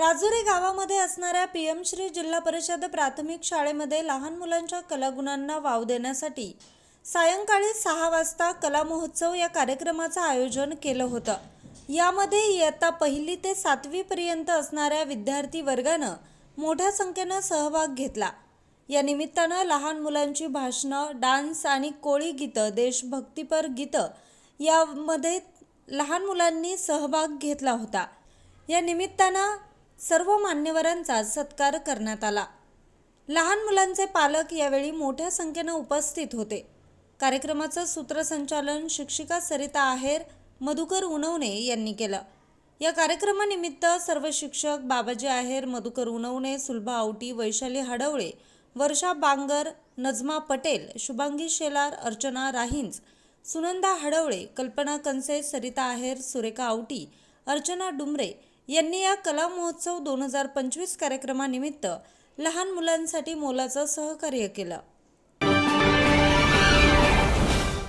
राजुरी गावामध्ये असणाऱ्या P M Shri जिल्हा परिषद प्राथमिक शाळेमध्ये लहान मुलांच्या कलागुणांना वाव देण्यासाठी सायंकाळी सहा वाजता कला महोत्सव या कार्यक्रमाचं आयोजन केलं होतं. यामध्ये इयत्ता पहिली ते सातवीपर्यंत असणाऱ्या विद्यार्थी वर्गानं मोठ्या संख्येनं सहभाग घेतला. या निमित्तानं लहान मुलांची भाषणं डान्स आणि कोळी गीतं देशभक्तीपर गीतं यामध्ये लहान मुलांनी सहभाग घेतला होता. या निमित्तानं सर्व मान्यवरांचा सत्कार करण्यात आला. लहान मुलांचे पालक यावेळी मोठ्या संख्येनं उपस्थित होते. कार्यक्रमाचं सूत्रसंचालन शिक्षिका सरिता आहेर मधुकर उनवणे यांनी केलं. या कार्यक्रमानिमित्त सर्व शिक्षक बाबाजी आहेर मधुकर उनवणे सुलभा आवटी वैशाली हडवळे वर्षा बांगर नजमा पटेल शुभांगी शेलार अर्चना राहिंज सुनंदा हडवळे कल्पना कंसे सरिता आहेर सुरेखा आवटी अर्चना डुमरे यांनी या कला महोत्सव दोन हजार पंचवीस कार्यक्रमानिमित्त लहान मुलांसाठी मोलाचं सहकार्य केलं.